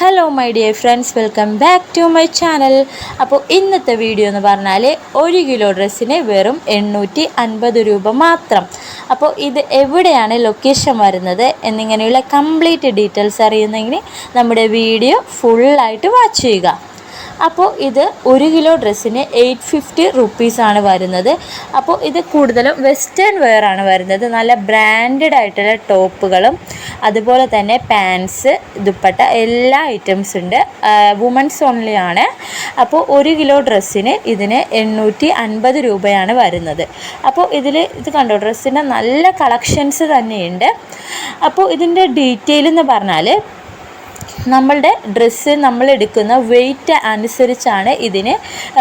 Hello my dear friends welcome back to my channel അപ്പോൾ ഇന്നത്തെ video എന്ന് പറഞ്ഞാൽ ഒരു കിലോ ഡ്രസ്സിന് വെറും എണ്ണൂറ്റി അൻപത് രൂപ മാത്രം. അപ്പോൾ ഇത് എവിടെയാണ് ലൊക്കേഷൻ വരുന്നത് എന്നിങ്ങനെയുള്ള കംപ്ലീറ്റ് ഡീറ്റെയിൽസ് അറിയുന്നെങ്കിൽ നമ്മുടെ വീഡിയോ ഫുള്ളായിട്ട് വാച്ച് ചെയ്യുക. അപ്പോൾ ഇത് ഒരു കിലോ ഡ്രസ്സിന് എയ്റ്റ് ഫിഫ്റ്റി റുപ്പീസാണ് വരുന്നത്. അപ്പോൾ ഇത് കൂടുതലും വെസ്റ്റേൺ വെയർ ആണ് വരുന്നത്. നല്ല ബ്രാൻഡഡ് ആയിട്ടുള്ള ടോപ്പുകളും അതുപോലെ തന്നെ പാൻസ് ദുപ്പട്ട എല്ലാ ഐറ്റംസ് ഉണ്ട്. വുമൻസ് ഓൺലി ആണ്. അപ്പോൾ ഒരു കിലോ ഡ്രസ്സിന് ഇതിന് എണ്ണൂറ്റി അൻപത് രൂപയാണ് വരുന്നത്. അപ്പോൾ ഇതിൽ ഇത് കണ്ടോ ഡ്രസ്സിന്റെ നല്ല കളക്ഷൻസ് തന്നെയുണ്ട്. അപ്പോൾ ഇതിന്റെ ഡീറ്റെയിൽ എന്ന് പറഞ്ഞാൽ നമ്മളുടെ ഡ്രസ്സ് നമ്മൾ എടുക്കുന്ന വെയിറ്റ് അനുസരിച്ചാണ് ഇതിന്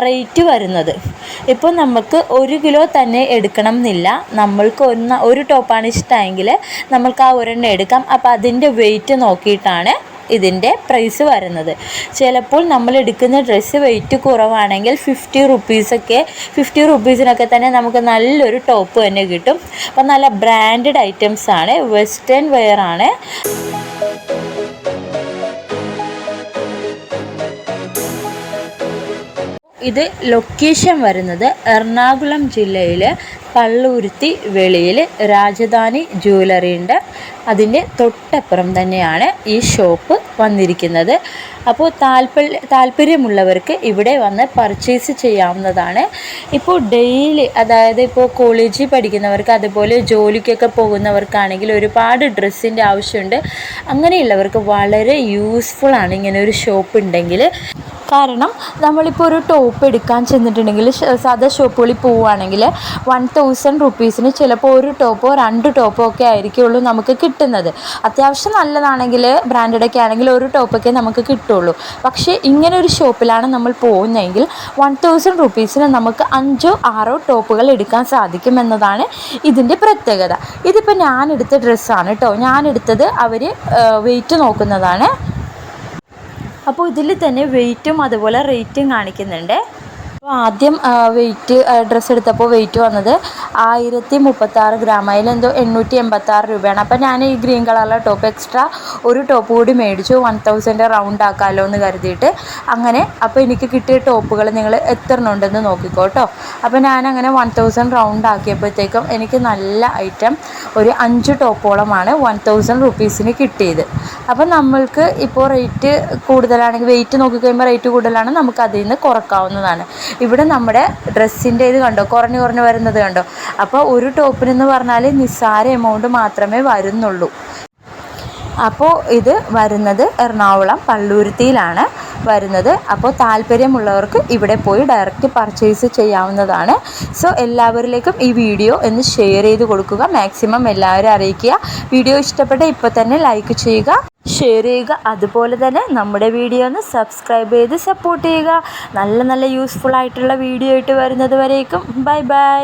റേറ്റ് വരുന്നത്. ഇപ്പോൾ നമുക്ക് ഒരു കിലോ തന്നെ എടുക്കണം എന്നില്ല നമ്മൾക്ക് ഒന്ന് ഒരു ടോപ്പാണ് ഇഷ്ടമെങ്കിൽ നമ്മൾക്ക് ആ ഒരെണ്ണം എടുക്കാം. അപ്പോൾ അതിന്റെ വെയിറ്റ് നോക്കിയിട്ടാണ് ഇതിന്റെ പ്രൈസ് വരുന്നത്. ചിലപ്പോൾ നമ്മൾ എടുക്കുന്ന ഡ്രസ്സ് വെയിറ്റ് കുറവാണെങ്കിൽ ഫിഫ്റ്റി റുപ്പീസൊക്കെ ഫിഫ്റ്റി റുപ്പീസിനൊക്കെ തന്നെ നമുക്ക് നല്ലൊരു ടോപ്പ് തന്നെ കിട്ടും. അപ്പം നല്ല ബ്രാൻഡഡ് ഐറ്റംസ് ആണ്. വെസ്റ്റേൺ വെയർ ആണ്. ഇത് ലൊക്കേഷൻ വരുന്നത് എറണാകുളം ജില്ലയിലെ പള്ളുരുത്തി വെളിയിൽ രാജധാനി ജ്വല്ലറി ഉണ്ട് അതിന്റെ തൊട്ടപ്പുറം തന്നെയാണ് ഈ ഷോപ്പ് വന്നിരിക്കുന്നത്. അപ്പോൾ താല്പര്യ താല്പര്യമുള്ളവർക്ക് ഇവിടെ വന്ന് പർച്ചേസ് ചെയ്യാവുന്നതാണ്. ഇപ്പോൾ ഡെയിലി അതായത് ഇപ്പോൾ കോളേജിൽ പഠിക്കുന്നവർക്ക് അതുപോലെ ജോലിക്കൊക്കെ പോകുന്നവർക്കാണെങ്കിൽ ഒരുപാട് ഡ്രസ്സിന്റെ ആവശ്യമുണ്ട്. അങ്ങനെയുള്ളവർക്ക് വളരെ യൂസ്ഫുൾ ആണ് ഇങ്ങനെ ഒരു ഷോപ്പ് ഉണ്ടെങ്കിൽ. കാരണം നമ്മളിപ്പോൾ ഒരു ടോപ്പ് എടുക്കാൻ ചെന്നിട്ടുണ്ടെങ്കിൽ സാധാ ഷോപ്പുകളിൽ പോവുകയാണെങ്കിൽ വൺ തൗസൻഡ് റുപ്പീസിന് ചിലപ്പോൾ ഒരു ടോപ്പോ രണ്ട് ടോപ്പോ ഒക്കെ ആയിരിക്കുള്ളൂ നമുക്ക് കിട്ടുന്നത്. അത്യാവശ്യം നല്ലതാണെങ്കിൽ ബ്രാൻഡഡൊക്കെ ആണെങ്കിൽ ഒരു ടോപ്പൊക്കെ നമുക്ക് കിട്ടുള്ളൂ. പക്ഷേ ഇങ്ങനെ ഒരു ഷോപ്പിലാണ് നമ്മൾ പോകുന്നതെങ്കിൽ വൺ തൗസൻഡ് റുപ്പീസിന് നമുക്ക് അഞ്ചോ ആറോ ടോപ്പുകൾ എടുക്കാൻ സാധിക്കും എന്നതാണ് ഇതിന്റെ പ്രത്യേകത. ഇതിപ്പോൾ ഞാനെടുത്ത ഡ്രസ്സാണ് കേട്ടോ ഞാനെടുത്തത് അവർ വെയിറ്റ് നോക്കുന്നതാണ്. അപ്പോൾ ഇതിൽ തന്നെ വെയിറ്റും അതുപോലെ റേറ്റും കാണിക്കുന്നുണ്ട്. അപ്പോൾ ആദ്യം വെയിറ്റ് ഡ്രസ്സ് എടുത്തപ്പോൾ വെയിറ്റ് വന്നത് ആയിരത്തി മുപ്പത്താറ് ഗ്രാം അതിലെന്തോ എണ്ണൂറ്റി എൺപത്താറ് രൂപയാണ്. അപ്പം ഞാൻ ഈ ഗ്രീൻ കളറിലെ ടോപ്പ് എക്സ്ട്രാ ഒരു ടോപ്പ് കൂടി മേടിച്ചു. വൺ തൗസൻഡ് റൗണ്ട് ആക്കാമല്ലോ എന്ന് കരുതിയിട്ട് അങ്ങനെ. അപ്പോൾ എനിക്ക് കിട്ടിയ ടോപ്പുകൾ നിങ്ങൾ എത്ര ഉണ്ടെന്ന് നോക്കിക്കോ കേട്ടോ അപ്പോൾ ഞാൻ അങ്ങനെ വൺ തൗസൻഡ് റൗണ്ട് ആക്കിയപ്പോഴത്തേക്കും എനിക്ക് നല്ല ഐറ്റം ഒരു അഞ്ച് ടോപ്പോളമാണ് വൺ തൗസൻഡ് റുപ്പീസിന് കിട്ടിയത്. അപ്പം നമ്മൾക്ക് ഇപ്പോൾ റേറ്റ് കൂടുതലാണെങ്കിൽ വെയിറ്റ് നോക്കിക്കഴിയുമ്പോൾ റേറ്റ് കൂടുതലാണ്. നമുക്ക് അതിൽ നിന്ന് കുറക്കാവുന്നതാണ്. ഇവിടെ നമ്മുടെ ഡ്രസ്സിന്റെ ഇത് കണ്ടോ? കുറഞ്ഞ് കുറഞ്ഞ് വരുന്നത് കണ്ടോ? അപ്പോൾ ഒരു ടോപ്പിനെന്ന് പറഞ്ഞാൽ നിസ്സാര എമൗണ്ട് മാത്രമേ വരുന്നുള്ളൂ. അപ്പോൾ ഇത് വരുന്നത് എറണാകുളം പള്ളൂരുത്തിയിലാണ് വരുന്നത്. അപ്പോൾ താല്പര്യമുള്ളവർക്ക് ഇവിടെ പോയി ഡയറക്റ്റ് പർച്ചേസ് ചെയ്യാവുന്നതാണ്. സോ എല്ലാവരിലേക്കും ഈ വീഡിയോ ഒന്ന് ഷെയർ ചെയ്ത് കൊടുക്കുക. മാക്സിമം എല്ലാവരും അറിയിക്കുക. വീഡിയോ ഇഷ്ടപ്പെട്ട ഇപ്പോൾ തന്നെ ലൈക്ക് ചെയ്യുക. ഷെയർ ചെയ്യുക. അതുപോലെ തന്നെ നമ്മുടെ വീഡിയോ ഒന്ന് സബ്സ്ക്രൈബ് ചെയ്ത് സപ്പോർട്ട് ചെയ്യുക. നല്ല നല്ല യൂസ്ഫുൾ ആയിട്ടുള്ള വീഡിയോ ആയിട്ട് വരുന്നത് വരേക്കും. Bye bye